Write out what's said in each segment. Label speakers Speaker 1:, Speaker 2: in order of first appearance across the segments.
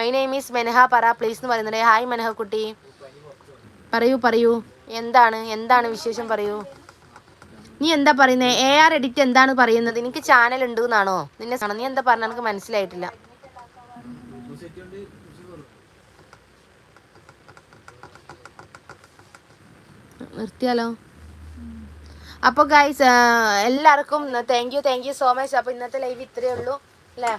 Speaker 1: My name is Menaha പറ please എന്ന് പറയുന്നുണ്ട്. ഹായ് മെനഹ കുട്ടി. പറയൂ പറയൂ. എന്താണ്? എന്താണ് വിശേഷം? പറയൂ. നീ എന്താ പറയുന്നത് എ ആർ എഡിറ്റ് എന്താണ് പറയുന്നത്? എനിക്ക് ചാനൽ ഉണ്ട് എന്നാണോ നിന്നെ. നീ എന്താ പറഞ്ഞ? എനിക്ക് മനസ്സിലായിട്ടില്ല. നിർത്തിയാലോ? അപ്പോൾ ഗൈസ് എല്ലാവർക്കും thank you thank you so much അപ്പോൾ ഇന്നത്തെ ലൈവ് ഇത്രയേ ഉള്ളൂ. അല്ലേ?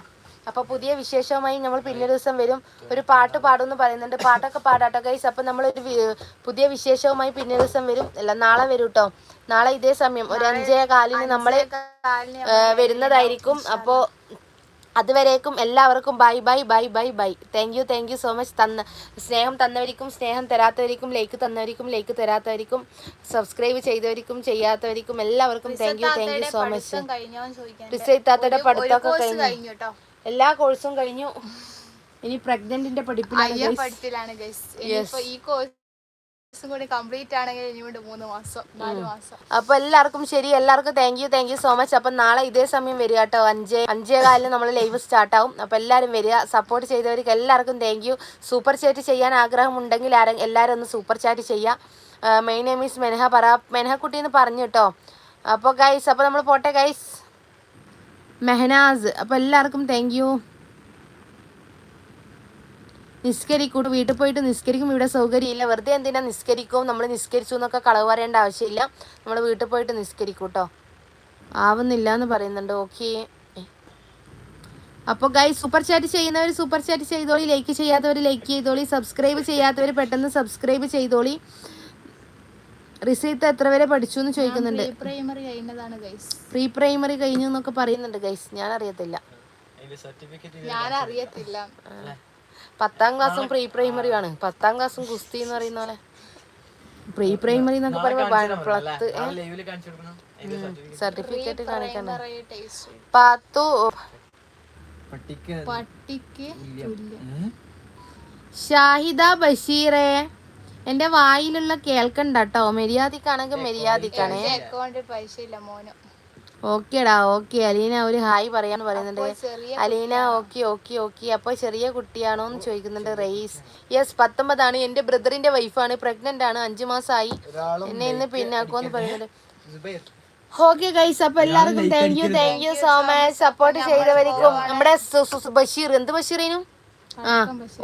Speaker 1: അപ്പോൾ പുതിയ വിശേഷവുമായി നമ്മൾ പിന്നെ ദിവസം വരും. ഒരു പാട്ട് പാടുമെന്ന് പറയുന്നുണ്ട്. പാട്ടൊക്കെ പാടാട്ടോ ഗൈസ് അപ്പോൾ നമ്മൾ ഒരു പുതിയ വിശേഷവുമായി പിന്നെ ദിവസം വരും. അല്ല നാളെ വരും കേട്ടോ നാളെ ഇതേ സമയം. ഒരു അഞ്ചേ കാലിന് നമ്മളെ വരുന്നതായിരിക്കും. അപ്പോൾ അതുവരേക്കും എല്ലാവർക്കും bye bye bye bye bye. Thank you thank you so much തന്ന സ്നേഹം തന്നവർക്കും സ്നേഹം തരാത്തവർക്കും ലൈക്ക് തന്നവർക്കും ലൈക്ക് തരാത്തവർക്കും സബ്സ്ക്രൈബ് ചെയ്തവർക്കും ചെയ്യാത്തവർക്കും എല്ലാവർക്കും thank you thank you so much റിസൈത്താത്തയുടെ പഠിത്തമൊക്കെ കഴിഞ്ഞു. എല്ലാ കോഴ്സും കഴിഞ്ഞു. ഇനി പ്രഗ്നന്റിന്റെ പഠിപ്പിലാണ്
Speaker 2: ഈ കോഴ്സും കൂടി കംപ്ലീറ്റ് ആണെങ്കിൽ ഇനിയുണ്ട് മൂന്ന് മാസം നാല് മാസം.
Speaker 1: അപ്പൊ എല്ലാവർക്കും ശരി. എല്ലാവർക്കും thank you thank you so much അപ്പൊ നാളെ ഇതേ സമയം വരിക കേട്ടോ. അഞ്ചേ അഞ്ചേ കാലിന് നമ്മൾ ലൈവ് സ്റ്റാർട്ട് ആവും. അപ്പൊ എല്ലാവരും വരിക. സപ്പോർട്ട് ചെയ്തവർക്ക് എല്ലാവർക്കും താങ്ക് യു സൂപ്പർ ചാറ്റ് ചെയ്യാൻ ആഗ്രഹം ഉണ്ടെങ്കിൽ ആരും എല്ലാവരും ഒന്ന് സൂപ്പർ ചാറ്റ് ചെയ്യാം. മെയിൻ നെയിം ഈസ് മെനഹ പറ. മെനഹക്കുട്ടി എന്ന് പറഞ്ഞു കേട്ടോ. അപ്പോൾ ഗൈസ് അപ്പോൾ നമ്മൾ പോട്ടെ ഗൈസ് മെഹനാസ് അപ്പോൾ എല്ലാവർക്കും താങ്ക് യു നിസ്കരിക്കൂട്ട്. വീട്ടിൽ പോയിട്ട് നിസ്കരിക്കും. ഇവിടെ സൗകര്യമില്ല. വെറുതെ എന്തിനാ നിസ്കരിക്കും? നമ്മൾ നിസ്കരിച്ചു എന്നൊക്കെ കളവ് പറയേണ്ട ആവശ്യമില്ല. നമ്മൾ വീട്ടിൽ പോയിട്ട് നിസ്കരിക്കൂട്ടോ. ആവുന്നില്ല എന്ന് പറയുന്നുണ്ട്. ഓക്കെ അപ്പോൾ ഗൈ സൂപ്പർ ചാറ്റ് ചെയ്യുന്നവർ സൂപ്പർ ചാറ്റ് ചെയ്തോളി. ലൈക്ക് ചെയ്യാത്തവർ ലൈക്ക് ചെയ്തോളി. സബ്സ്ക്രൈബ് ചെയ്യാത്തവർ പെട്ടെന്ന് സബ്സ്ക്രൈബ് ചെയ്തോളി. റിസീത്ത് എത്ര വരെ പഠിച്ചു എന്ന് ചോദിക്കുന്നുണ്ട്.
Speaker 2: പ്രൈമറി കഴിഞ്ഞതാണ് ഗൈസ്
Speaker 1: പ്രീ പ്രൈമറി കഴിഞ്ഞു എന്നൊക്കെ പറയുന്നുണ്ട് ഗൈസ് ഞാൻ അറിയത്തില്ല
Speaker 2: ഞാൻ അറിയത്തില്ല
Speaker 1: പത്താം ക്ലാസ്സും പ്രീ പ്രൈമറിയും ആണ്. പത്താം ക്ലാസ്സും ഗുസ്തി എന്ന് പറയുന്ന പോലെ. പ്രീ പ്രൈമറി എന്നൊക്കെ പറയുമ്പോൾ പ്ലത്ത് സർട്ടിഫിക്കറ്റ് കാണിക്കാൻ
Speaker 2: ടേസ്റ്റ്
Speaker 1: പത്തു.
Speaker 3: പട്ടിക്ക്
Speaker 2: പട്ടിക്ക് തുല്യം
Speaker 1: ഷാഹിദ ബഷീറെ. എന്റെ വായിലുള്ള കേൾക്കണ്ട കേട്ടോ മര്യാദക്കാണെങ്കിൽ മര്യാദക്കാണേ
Speaker 2: അക്കൗണ്ടിൽ പൈസ ഇല്ല മോന്.
Speaker 1: ഓക്കേടാ ഓക്കെ. അലീന ഒരു ഹായ് പറയാന്ന് പറയുന്നുണ്ട്. Aleena okay okay okay. അപ്പോൾ ചെറിയ കുട്ടിയാണോ എന്ന് ചോദിക്കുന്നുണ്ട് റെയ്സ്. യെസ് പത്തൊമ്പതാണ്. എന്റെ ബ്രദറിന്റെ വൈഫാണ്. പ്രഗ്നന്റ് ആണ്. അഞ്ചു മാസമായി. എന്നെ ഇന്ന് പിന്നാക്കുമെന്ന് പറയുന്നുണ്ട്. ഓക്കെ ഗൈസ് അപ്പൊ എല്ലാവർക്കും thank you thank you so much support ചെയ്തവർക്കും നമ്മുടെ ബഷീർ. എന്ത് ബഷീറിനും ആ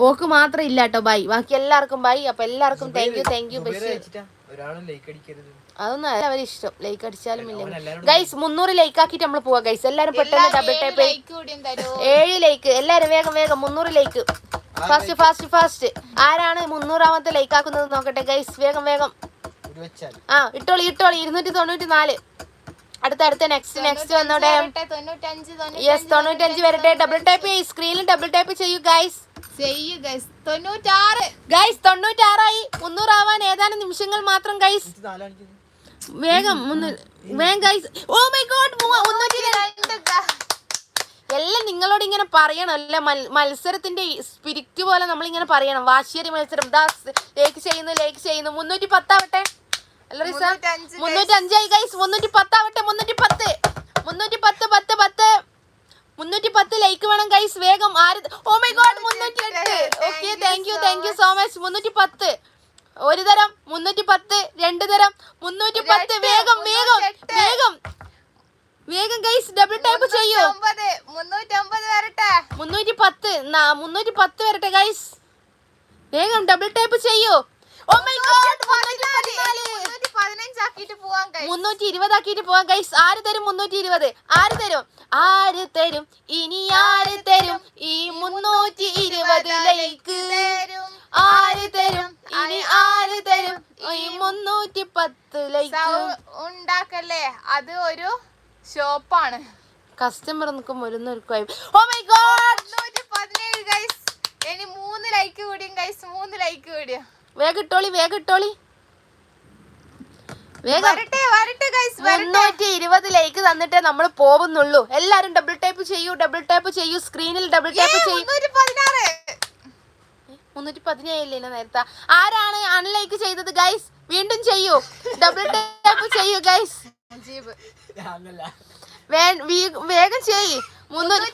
Speaker 1: ഓക്ക് മാത്രം ഇല്ല കേട്ടോ ബൈ ബാക്കി എല്ലാവർക്കും ബൈ അപ്പൊ എല്ലാവർക്കും thank you thank you Basheer
Speaker 3: like അടിക്കരുത്.
Speaker 1: അതൊന്നും അല്ല അവർ ഇഷ്ടം ലൈക്ക് അടിച്ചാലും ഇല്ല ഗൈസ് മുന്നൂറ് ലൈക്ക് ആക്കിയിട്ട് നമ്മൾ പോവാ ഗൈസ് എല്ലാരും പെട്ടെന്ന് ഡബിൾ ടൈപ്പ്
Speaker 2: ലൈക്ക് കൂടിയും തരോ
Speaker 1: ഏഴ് ലൈക്ക് എല്ലാരും വേഗം വേഗം മുന്നൂറ് ലൈക്ക് ഫാസ്റ്റ് ഫാസ്റ്റ് ഫാസ്റ്റ് ആരാണ് മുന്നൂറാമത്തെ ലൈക്ക് ആക്കുന്നത് നോക്കട്ടെ ഗൈസ് വേഗം വേഗം. ആ ഇട്ടോളി ഇട്ടോളി. ഇരുന്നൂറ്റി തൊണ്ണൂറ്റി നാല് അടുത്ത അടുത്ത നെക്സ്റ്റ് നെക്സ്റ്റ് വന്നോടെ. യെസ് തൊണ്ണൂറ്റഞ്ച് വരട്ടെ ഡബിൾ ടൈപ്പ് ചെയ്യ് സ്ക്രീനിൽ ഡബിൾ ടൈപ്പ് ചെയ്യൂ ഗൈസ്
Speaker 2: ഗൈസ് തൊണ്ണൂറ്റാറ്.
Speaker 1: ഗൈസ് തൊണ്ണൂറ്റാറായി. മുന്നൂറാവാൻ ഏതാനും നിമിഷങ്ങൾ മാത്രം ഗൈസ് വേഗം വേഗം ഗൈസ് ഓ മൈ ഗോഡ് എല്ലാം നിങ്ങളോട് ഇങ്ങനെ പറയണം. അല്ല മത്സരത്തിന്റെ സ്പിരിറ്റ് പോലെ നമ്മൾ ഇങ്ങനെ പറയണം. വാശിയേരി മത്സരം. ദാസ് ലേക്ക് ചെയ്യുന്നു ലേക്ക് ചെയ്യുന്നു. മുന്നൂറ്റി പത്താവട്ടെ മുന്നൂറ്റി അഞ്ചായി ഗൈസ് മുന്നൂറ്റി പത്താവട്ടെ മുന്നൂറ്റി പത്ത് മുന്നൂറ്റി പത്ത് പത്ത് പത്ത്. മുന്നൂറ്റി പത്ത് ലൈക്ക് വേണം ഗൈസ് വേഗം ആര് ഓ മൈ ഗോഡ് മുന്നൂറ്റി എട്ട്. Okay thank you thank you so much മുന്നൂറ്റി പത്ത് ഒരു തരം മുന്നൂറ്റി പത്ത് രണ്ട് തരം മുന്നൂറ്റി പത്ത് വേഗം വേഗം വേഗം. വേഗം ഗൈസ് ഡബിൾ ടൈപ്പ് ചെയ്യൂ. മുന്നൂറ്റി പത്ത് മുന്നൂറ്റി പത്ത് വരട്ടെ ഗൈസ് വേഗം ഡബിൾ ടൈപ്പ് ചെയ്യൂ. ഓ മൈ ഗോഡ്
Speaker 2: മുന്നൂറ്റി
Speaker 1: മുന്നൂറ്റി ഇരുപതാക്കിയിട്ട് പോവാൻ കൈസ് ആര് തരും മുന്നൂറ്റി ഇരുപത് ആര് തരും? ആര് തരും? ഇനി ആര് തരും? ഈ മുന്നൂറ്റി ഇരുപത് ലൈക്ക് ആര് തരും? ഇനി ആര് തരും? ഈ മുന്നൂറ്റി പത്ത് ലൈക്ക്
Speaker 2: ഉണ്ടാക്കല്ലേ? അത് ഒരു ഷോപ്പാണ്.
Speaker 1: കസ്റ്റമർ നിൽക്കും വരുന്നൊരു ഓ മൈ ഗോഡ്
Speaker 2: പതിനേഴ് ഗൈസ് ഇനി മൂന്ന് ലൈക്ക് കൂടിയും ഗൈസ് മൂന്ന് ലൈക്ക് കൂടിയും.
Speaker 1: വേഗം ഇട്ടോളി വേഗം ഇട്ടോളി വേഗം
Speaker 2: വരട്ടെ വരട്ടെ ഗൈസ്
Speaker 1: മുന്നൂറ്റി ഇരുപത് ലൈക്ക് തന്നിട്ടേ നമ്മൾ പോകുന്നുള്ളൂ. എല്ലാരും ഡബിൾ ടൈപ്പ് ചെയ്യൂ ഡബിൾ ടൈപ്പ് ചെയ്യൂ സ്ക്രീനിൽ ഡബിൾ ടൈപ്പ് ചെയ്യൂ.
Speaker 2: മുന്നൂറ്റി
Speaker 1: പതിനേഴില്ല നേരത്തെ? ആരാണ് അൺലൈക്ക് ചെയ്തത് ഗൈസ് വീണ്ടും ചെയ്യൂ. ഡബിൾ ടൈപ്പ് ചെയ്യൂ ഗൈസ് വേഗം ചെയ്യ്. മുന്നൂറ്റി